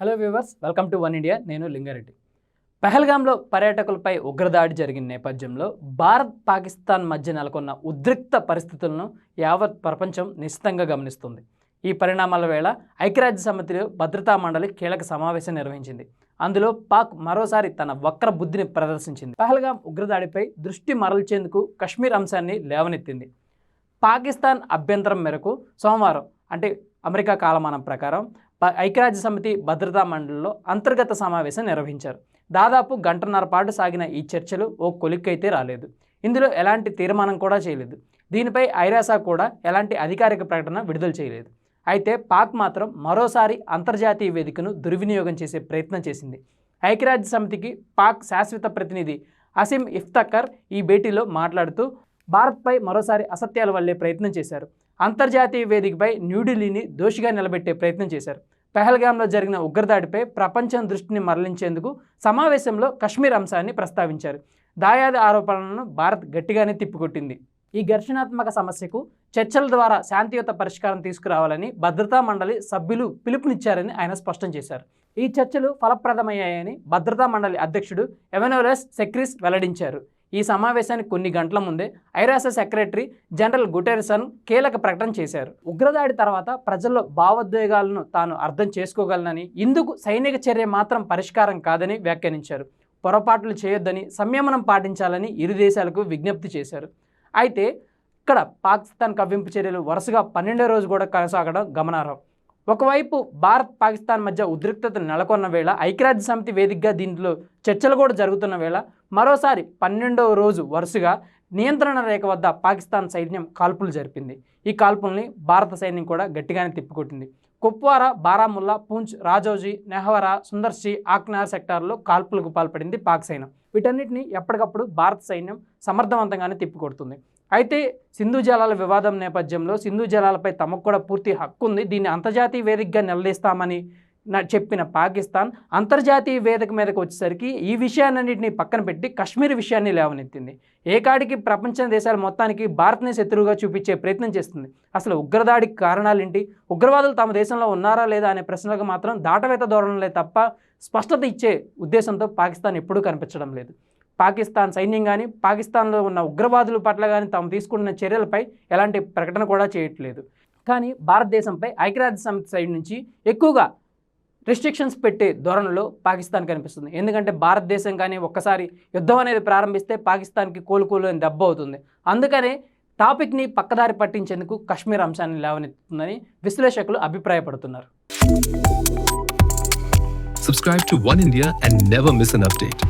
Hello viewers welcome to one India. నేను లింగారెడ్డి. పెహల్గాంలో పర్యాటకులపై ఉగ్రదాడి జరిగిన నేపథ్యంలో భారత్ పాకిస్తాన్ మధ్య నెలకొన్న ఉద్రిక్త పరిస్థితులను యావత్ ప్రపంచం నిశ్చితంగా గమనిస్తుంది. ఈ పరిణామాల వేళ ఐక్యరాజ్య సమితిలో భద్రతా మండలి కీలక సమావేశం నిర్వహించింది. అందులో పాక్ మరోసారి తన వక్ర బుద్ధిని ప్రదర్శించింది. పహల్గాం ఉగ్రదాడిపై దృష్టి మరల్చేందుకు కశ్మీర్ అంశాన్ని లేవనెత్తింది. పాకిస్తాన్ అభ్యంతరం మేరకు సోమవారం అంటే అమెరికా కాలమానం ప్రకారం ప- ఐక్యరాజ్య సమితి భద్రతా మండలిలో అంతర్గత సమావేశం నిర్వహించారు. దాదాపు గంటన్నర పాటు సాగిన ఈ చర్చలు ఓ కొలిక్కైతే రాలేదు. ఇందులో ఎలాంటి తీర్మానం కూడా చేయలేదు. దీనిపై ఐరాసా కూడా ఎలాంటి అధికారిక ప్రకటన విడుదల చేయలేదు. అయితే పాక్ మాత్రం మరోసారి అంతర్జాతీయ వేదికను దుర్వినియోగం చేసే ప్రయత్నం చేసింది. ఐక్యరాజ్య సమితికి పాక్ శాశ్వత ప్రతినిధి అసిమ్ ఇఫ్తకర్ ఈ భేటీలో మాట్లాడుతూ భారత్పై మరోసారి అసత్యాలు వల్లే ప్రయత్నం చేశారు. అంతర్జాతీయ వేదికపై న్యూఢిల్లీని దోషిగా నిలబెట్టే ప్రయత్నం చేశారు. పెహల్గాంలో జరిగిన ఉగ్రదాడిపై ప్రపంచం దృష్టిని మరలించేందుకు సమావేశంలో కశ్మీర్ అంశాన్ని ప్రస్తావించారు. దాయాది ఆరోపణలను భారత్ గట్టిగానే తిప్పికొట్టింది. ఈ ఘర్షణాత్మక సమస్యకు చర్చల ద్వారా శాంతియుత పరిష్కారం తీసుకురావాలని భద్రతా మండలి సభ్యులు పిలుపునిచ్చారని ఆయన స్పష్టం చేశారు. ఈ చర్చలు ఫలప్రదమయ్యాయని భద్రతా మండలి అధ్యక్షుడు ఎవెనోరస్ సెక్రిస్ వెల్లడించారు. ఈ సమావేశానికి కొన్ని గంటల ముందే ఐరాస సెక్రటరీ జనరల్ గుటెర్సన్ కీలక ప్రకటన చేశారు. ఉగ్రదాడి తర్వాత ప్రజల్లో భావోద్వేగాలను తాను అర్థం చేసుకోగలనని ఇందుకు సైనిక చర్య మాత్రం పరిష్కారం కాదని వ్యాఖ్యానించారు. పొరపాట్లు చేయొద్దని సంయమనం పాటించాలని ఇరు దేశాలకు విజ్ఞప్తి చేశారు. అయితే ఇక్కడ పాకిస్తాన్ కవ్వింపు చర్యలు వరుసగా పన్నెండో రోజు కూడా కొనసాగడం గమనార్హం. ఒకవైపు భారత్ పాకిస్తాన్ మధ్య ఉద్రిక్తత నెలకొన్న వేళ ఐక్యరాజ్య సమితి వేదికగా దీంట్లో చర్చలు కూడా జరుగుతున్న వేళ మరోసారి పన్నెండవ రోజు వరుసగా నియంత్రణ రేఖ వద్ద పాకిస్తాన్ సైన్యం కాల్పులు జరిపింది. ఈ కాల్పుల్ని భారత సైన్యం కూడా గట్టిగానే తిప్పికొట్టింది. కుప్వార బారాముల్లా పూంచ్ రాజౌజీ నెహవరా సుందర్శి ఆక్నార్ సెక్టార్లో కాల్పులకు పాల్పడింది పాక్ సైన్యం. వీటన్నిటిని ఎప్పటికప్పుడు భారత సైన్యం సమర్థవంతంగానే తిప్పికొడుతుంది. అయితే సింధు జలాల వివాదం నేపథ్యంలో సింధు జలాలపై తమకు కూడా పూర్తి హక్కు ఉంది దీన్ని అంతర్జాతీయ వేదికగా నిలదీస్తామని చెప్పిన పాకిస్తాన్ అంతర్జాతీయ వేదిక మీదకి వచ్చేసరికి ఈ విషయాన్నింటినీ పక్కన పెట్టి కశ్మీర్ విషయాన్ని లేవనెత్తింది. ఏకాడికి ప్రపంచ దేశాల మొత్తానికి భారత్ని శత్రువుగా చూపించే ప్రయత్నం చేస్తుంది. అసలు ఉగ్రదాడికి కారణాలేంటి? ఉగ్రవాదులు తమ దేశంలో ఉన్నారా లేదా అనే ప్రశ్నలకు మాత్రం దాటవేత ధోరణులే తప్ప స్పష్టత ఇచ్చే ఉద్దేశంతో పాకిస్తాన్ ఎప్పుడూ కనిపించడం లేదు. పాకిస్తాన్ సైన్యం కానీ పాకిస్తాన్లో ఉన్న ఉగ్రవాదుల పట్ల కానీ తాము తీసుకుంటున్న చర్యలపై ఎలాంటి ప్రకటన కూడా చేయట్లేదు. కానీ భారతదేశంపై ఐక్యరాజ్య సమితి సైడ్ నుంచి ఎక్కువగా రెస్ట్రిక్షన్స్ పెట్టే ధోరణిలో పాకిస్తాన్ కనిపిస్తుంది. ఎందుకంటే భారతదేశం కానీ ఒక్కసారి యుద్ధం అనేది ప్రారంభిస్తే పాకిస్తాన్కి కోలుకోలేని దెబ్బ అవుతుంది. అందుకనే టాపిక్ని పక్కదారి పట్టించేందుకు కశ్మీర్ అంశాన్ని లేవనెత్తుతుందని విశ్లేషకులు అభిప్రాయపడుతున్నారు. Subscribe to One India and never miss an update.